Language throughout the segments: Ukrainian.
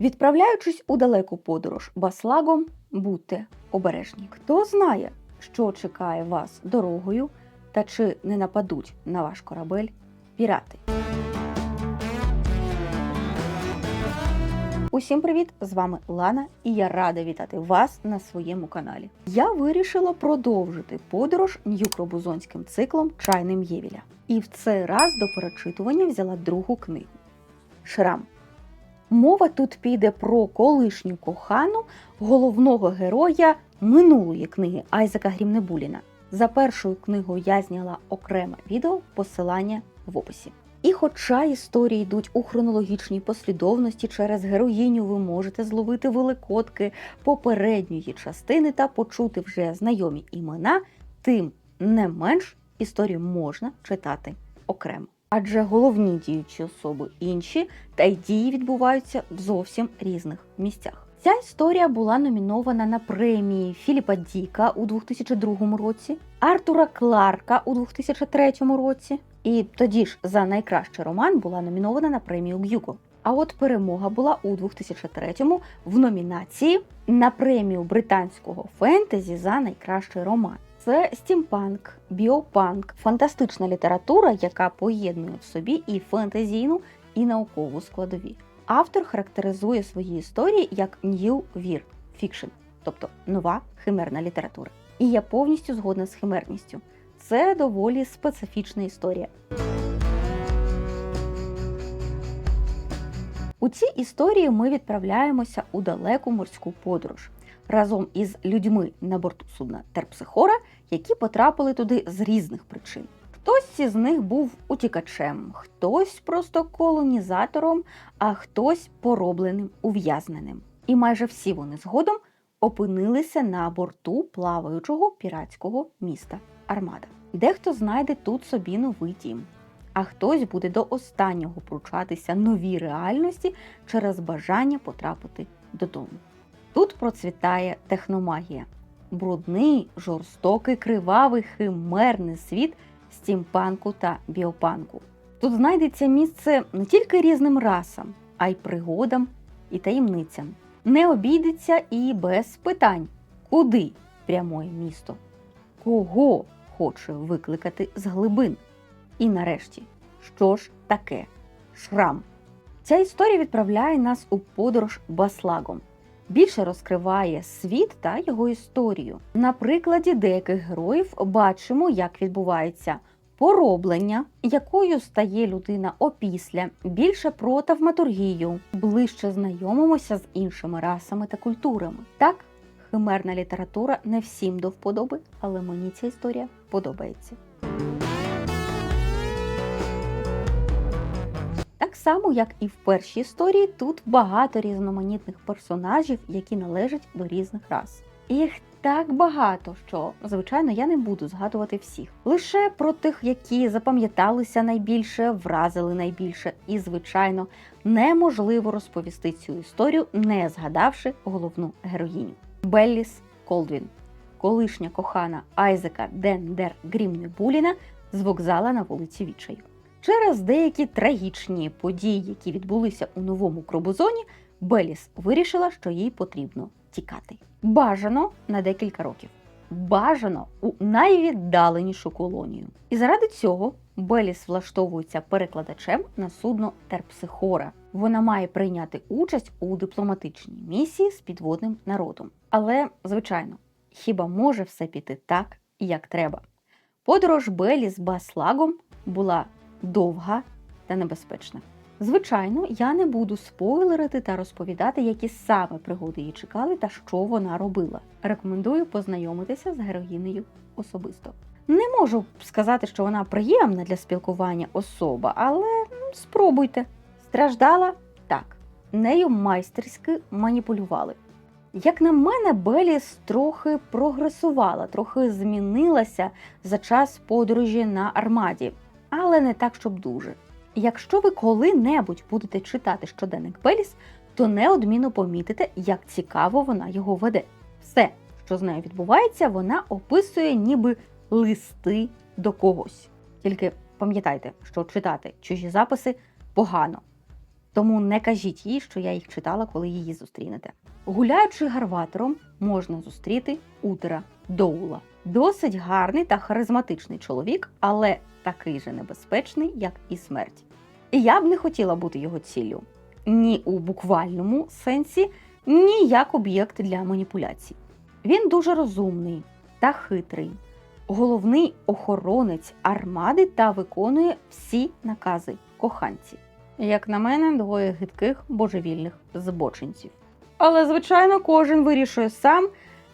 Відправляючись у далеку подорож баслагом, будьте обережні. Хто знає, що чекає вас дорогою, та чи не нападуть на ваш корабель пірати. Усім привіт! З вами Лана, і я рада вітати вас на своєму каналі. Я вирішила продовжити подорож Нью-Кробузонським циклом Чайним Євіля. І в цей раз до перечитування взяла другу книгу Шрам. Мова тут піде про колишню кохану головного героя минулої книги Айзека Грімнебуліна. За першою книгою я зняла окреме відео, посилання в описі. І хоча історії йдуть у хронологічній послідовності, через героїню ви можете зловити великодки попередньої частини та почути вже знайомі імена, тим не менш історію можна читати окремо. Адже головні діючі особи інші, та й дії відбуваються в зовсім різних місцях. Ця історія була номінована на премії Філіпа Діка у 2002 році, Артура Кларка у 2003 році. І тоді ж за найкращий роман була номінована на премію Гюго. А от перемога була у 2003-му в номінації на премію британського фентезі за найкращий роман. Це стімпанк, біопанк, фантастична література, яка поєднує в собі і фентезійну, і наукову складові. Автор характеризує свої історії як New Weird Fiction, тобто нова химерна література. І я повністю згодна з химерністю. Це доволі специфічна історія. У цій історії ми відправляємося у далеку морську подорож разом із людьми на борту судна Терпсихора, які потрапили туди з різних причин. Хтось із них був утікачем, хтось просто колонізатором, а хтось поробленим ув'язненим. І майже всі вони згодом опинилися на борту плаваючого піратського міста Армада. Дехто знайде тут собі новий дім, а хтось буде до останнього пручатися новій реальності через бажання потрапити додому. Тут процвітає техномагія, брудний, жорстокий, кривавий, химерний світ стімпанку та біопанку. Тут знайдеться місце не тільки різним расам, а й пригодам і таємницям. Не обійдеться і без питань, куди прямує місто, кого хоче викликати з глибин. І нарешті, що ж таке шрам? Ця історія відправляє нас у подорож баслагом. Більше розкриває світ та його історію. На прикладі деяких героїв бачимо, як відбувається пороблення, якою стає людина опісля, більше про тавматургію, ближче знайомимося з іншими расами та культурами. Так, химерна література не всім до вподоби, але мені ця історія подобається. Так само, як і в першій історії, тут багато різноманітних персонажів, які належать до різних рас. Їх так багато, що звичайно я не буду згадувати всіх. Лише про тих, які запам'яталися найбільше, вразили найбільше, і, звичайно, неможливо розповісти цю історію, не згадавши головну героїню Белліс Колдвін, колишня кохана Айзека Дендер Грімнебуліна з вокзала на вулиці Вічаю. Через деякі трагічні події, які відбулися у новому Кробузоні, Беліс вирішила, що їй потрібно тікати. Бажано на декілька років. Бажано у найвіддаленішу колонію. І заради цього Беліс влаштовується перекладачем на судно Терпсихора. Вона має прийняти участь у дипломатичній місії з підводним народом. Але, звичайно, хіба може все піти так, як треба? Подорож Белі з Баслагом була довга та небезпечна. Звичайно, я не буду спойлерити та розповідати, які саме пригоди її чекали та що вона робила. Рекомендую познайомитися з героїнею особисто. Не можу сказати, що вона приємна для спілкування особа, але ну, спробуйте. Страждала так, нею майстерськи маніпулювали. Як на мене, Беліс трохи прогресувала, трохи змінилася за час подорожі на армаді, але не так, щоб дуже. Якщо ви коли-небудь будете читати щоденник Беліс, то неодмінно помітите, як цікаво вона його веде. Все, що з нею відбувається, вона описує ніби листи до когось. Тільки пам'ятайте, що читати чужі записи погано. Тому не кажіть їй, що я їх читала, коли її зустрінете. Гуляючи гарватором, можна зустріти Утера Доула. Досить гарний та харизматичний чоловік, але такий же небезпечний, як і смерть. І я б не хотіла бути його ціллю ні у буквальному сенсі, ні як об'єкт для маніпуляцій. Він дуже розумний та хитрий, головний охоронець армади та виконує всі накази коханці. Як на мене, двоє гидких божевільних збочинців. Але, звичайно, кожен вирішує сам,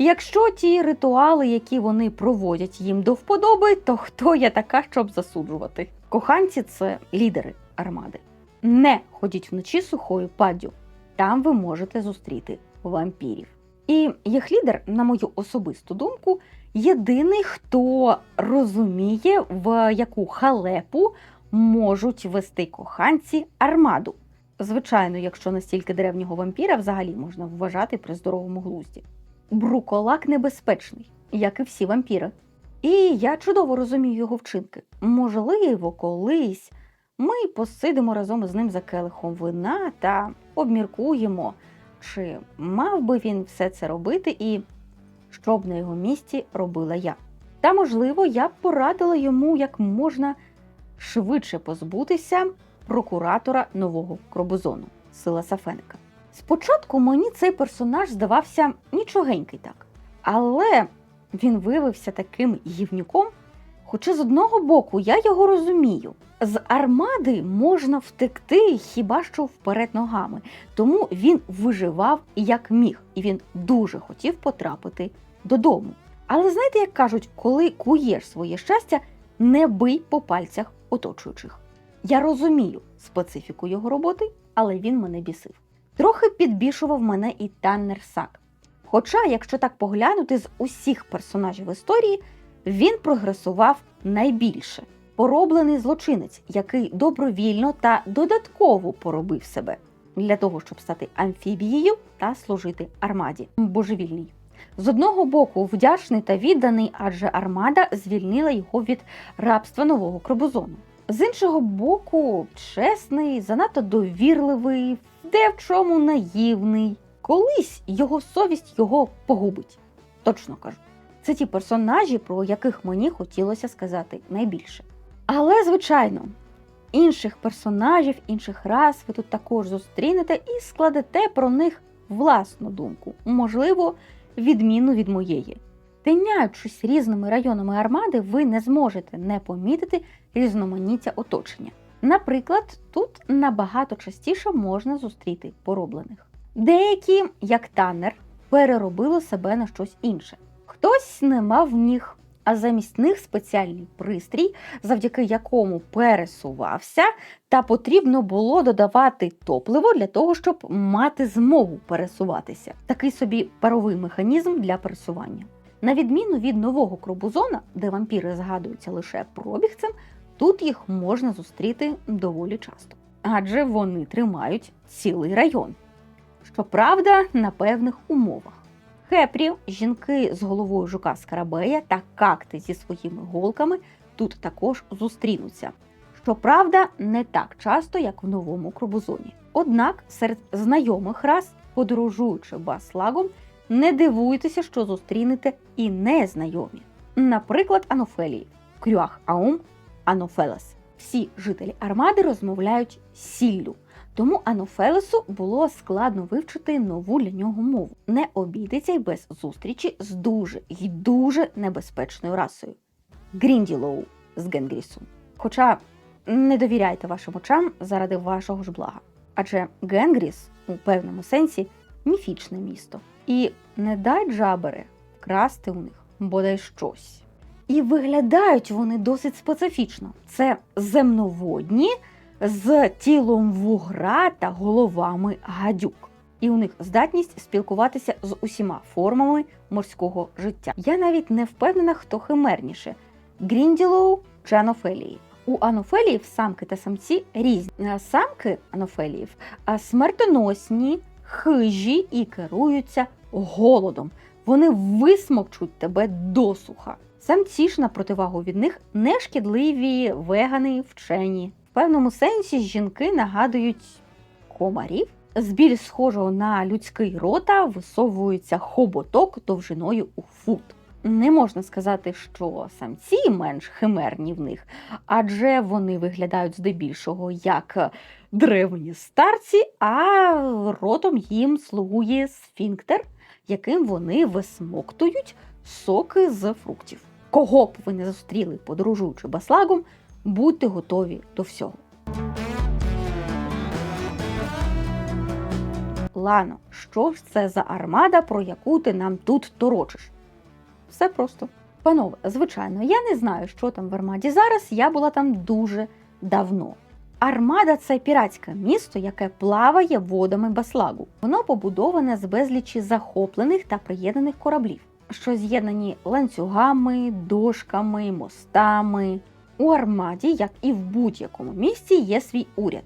якщо ті ритуали, які вони проводять їм до вподоби, то хто я така, щоб засуджувати? Коханці це лідери армади. Не ходіть вночі сухою паддю. Там ви можете зустріти вампірів. І їх лідер, на мою особисту думку, єдиний, хто розуміє, в яку халепу можуть вести коханці армаду. Звичайно, якщо настільки древнього вампіра взагалі можна вважати при здоровому глузді. Бруколак небезпечний, як і всі вампіри. І я чудово розумію його вчинки. Можливо, колись ми посидимо разом із ним за келихом вина та обміркуємо, чи мав би він все це робити і що б на його місці робила я. Та, можливо, я б порадила йому як можна швидше позбутися прокуратора нового Кробозону Сила Сафеника. Спочатку мені цей персонаж здавався нічогенький так, але він виявився таким гівнюком. Хоча з одного боку я його розумію. З армади можна втекти хіба що вперед ногами, тому він виживав як міг, і він дуже хотів потрапити додому. Але знаєте, як кажуть, коли куєш своє щастя, не бий по пальцях оточуючих. Я розумію специфіку його роботи, але він мене бісив. Трохи підбішував мене і Таннер Сак. Хоча, якщо так поглянути з усіх персонажів історії, він прогресував найбільше. Пороблений злочинець, який добровільно та додатково поробив себе для того, щоб стати амфібією та служити армаді. Божевільний. З одного боку, вдячний та відданий, адже армада звільнила його від рабства нового кробозону. З іншого боку, чесний, занадто довірливий, де в чому наївний. Колись його совість його погубить. Точно кажу. Це ті персонажі, про яких мені хотілося сказати найбільше. Але, звичайно, інших персонажів, інших рас ви тут також зустрінете і складете про них власну думку, можливо, відмінну від моєї. Тиняючись різними районами армади, ви не зможете не помітити різноманіття оточення. Наприклад, тут набагато частіше можна зустріти пороблених. Деякі, як танер, переробили себе на щось інше. Хтось не мав ніг, а замість них спеціальний пристрій, завдяки якому пересувався, та потрібно було додавати топливо для того, щоб мати змогу пересуватися. Такий собі паровий механізм для пересування. На відміну від нового кробузона, де вампіри згадуються лише пробігцем, тут їх можна зустріти доволі часто, адже вони тримають цілий район. Щоправда, на певних умовах. Хепрі, жінки з головою жука Скарабея та какти зі своїми голками тут також зустрінуться. Щоправда, не так часто, як в новому кробузоні. Однак серед знайомих рас, подорожуючи баслагом, не дивуйтеся, що зустрінете і незнайомі. Наприклад, Анофелії, Крюах Аум, Анофелес. Всі жителі армади розмовляють сіллю. Тому Анофелесу було складно вивчити нову для нього мову. Не обійдеться й без зустрічі з дуже й дуже небезпечною расою Грінділоу з Генгрісу. Хоча не довіряйте вашим очам заради вашого ж блага. Адже Генгріс у певному сенсі міфічне місто. І не дай джабери вкрасти у них бодай щось. І виглядають вони досить специфічно. Це земноводні з тілом вугра та головами гадюк. І у них здатність спілкуватися з усіма формами морського життя. Я навіть не впевнена, хто химерніше Грінділоу чи Анофелії. У анофеліїв самки та самці різні. Самки анофеліїв смертоносні, хижі і керуються голодом. Вони висмокчуть тебе досуха. Самці ж на противагу від них нешкідливі, вегани, вчені. В певному сенсі жінки нагадують комарів. З більш схожого на людський рота висовується хоботок довжиною у фут. Не можна сказати, що самці менш химерні в них, адже вони виглядають здебільшого як древні старці, а ротом їм слугує сфінктер, яким вони висмоктують соки з фруктів. Кого б ви не зустріли, подорожуючи баслагом, будьте готові до всього. Лано, що ж це за армада, про яку ти нам тут торочиш? Все просто. Панове, звичайно, я не знаю, що там в армаді зараз. Я була там дуже давно. Армада це піратське місто, яке плаває водами баслагу. Воно побудоване з безлічі захоплених та приєднаних кораблів, що з'єднані ланцюгами, дошками, мостами. У армаді, як і в будь-якому місті, є свій уряд.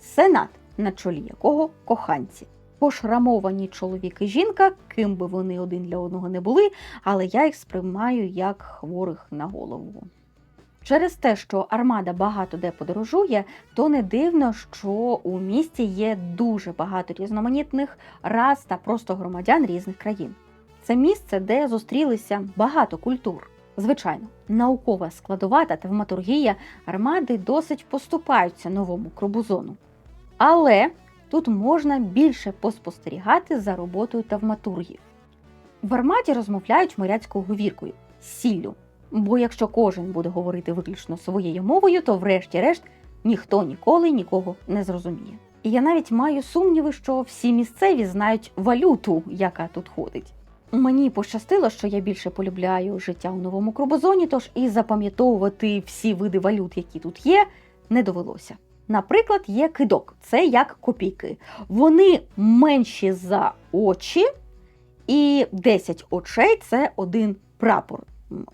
Сенат, на чолі якого коханці. Пошрамовані чоловік і жінка, ким би вони один для одного не були, але я їх сприймаю як хворих на голову. Через те, що армада багато де подорожує, то не дивно, що у місті є дуже багато різноманітних рас та просто громадян різних країн. Це місце, де зустрілися багато культур. Звичайно, наукова складова та тавматургія армади досить поступаються новому крубузону. Але тут можна більше поспостерігати за роботою тавматургів. В армаді розмовляють моряцькою говіркою сіллю. Бо якщо кожен буде говорити виключно своєю мовою, то врешті-решт ніхто ніколи нікого не зрозуміє. І я навіть маю сумніви, що всі місцеві знають валюту, яка тут ходить. Мені пощастило, що я більше полюбляю життя у новому крубозоні, тож і запам'ятовувати всі види валют, які тут є, не довелося. Наприклад, є кидок, це як копійки. Вони менші за очі, і 10 очей це один прапор.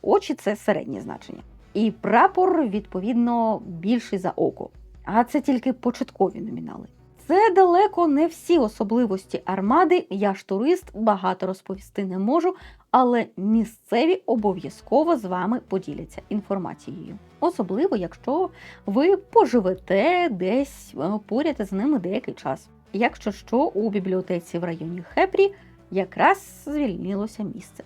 Очі це середнє значення. І прапор, відповідно, більший за око. А це тільки початкові номінали. Це далеко не всі особливості армади. Я ж турист, багато розповісти не можу, але місцеві обов'язково з вами поділяться інформацією. Особливо, якщо ви поживете десь е, поряд з ними деякий час. Якщо що, у бібліотеці в районі Хепрі якраз звільнилося місце.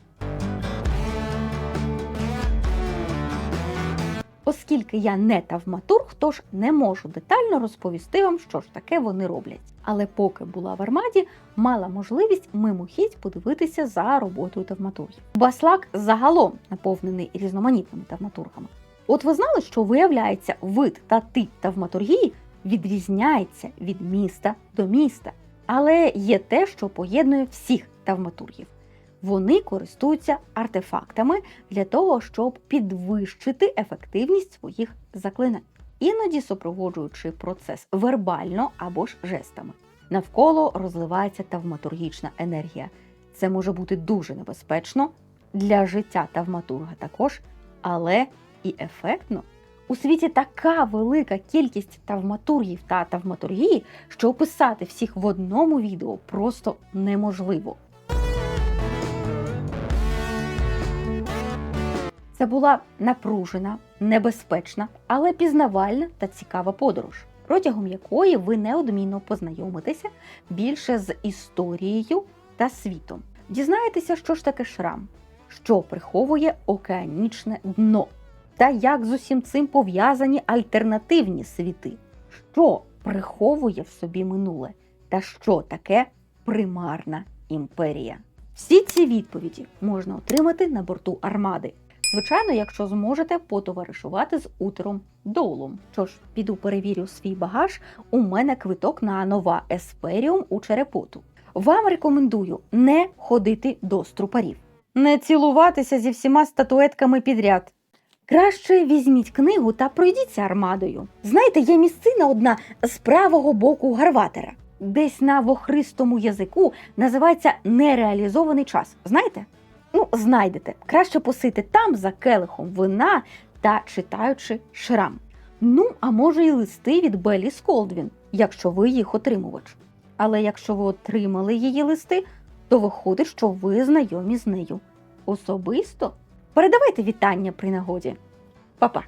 Оскільки я не тавматург, тож не можу детально розповісти вам, що ж таке вони роблять. Але поки була в армаді, мала можливість мимохідь подивитися за роботою тавматургів. Баслак загалом наповнений різноманітними тавматургами. От ви знали, що виявляється, вид та тип тавматургії відрізняється від міста до міста. Але є те, що поєднує всіх тавматургів. Вони користуються артефактами для того, щоб підвищити ефективність своїх заклинань, іноді супроводжуючи процес вербально або ж жестами. Навколо розливається тавматургічна енергія. Це може бути дуже небезпечно для життя тавматурга також, але і ефектно. У світі така велика кількість тавматургів та тавматургії, що описати всіх в одному відео просто неможливо. Це була напружена, небезпечна, але пізнавальна та цікава подорож, протягом якої ви неодмінно познайомитеся більше з історією та світом. Дізнаєтеся, що ж таке шрам, що приховує океанічне дно, та як з усім цим пов'язані альтернативні світи, що приховує в собі минуле, та що таке примарна імперія. Всі ці відповіді можна отримати на борту армади. Звичайно, якщо зможете потоваришувати з утером Доулом. Що ж, піду перевірю свій багаж. У мене квиток на нова Есперіум у черепоту. Вам рекомендую не ходити до струпарів, не цілуватися зі всіма статуетками підряд. Краще візьміть книгу та пройдіться армадою. Знаєте, є місцина одна з правого боку гарватера. Десь на вохристому язику називається нереалізований час. Знаєте? Ну, знайдете. Краще посити там за келихом вина та читаючи шрам. Ну, а може, й листи від Белі Сколдвін, якщо ви їх отримувач. Але якщо ви отримали її листи, то виходить, що ви знайомі з нею. Особисто передавайте вітання при нагоді. Па-па!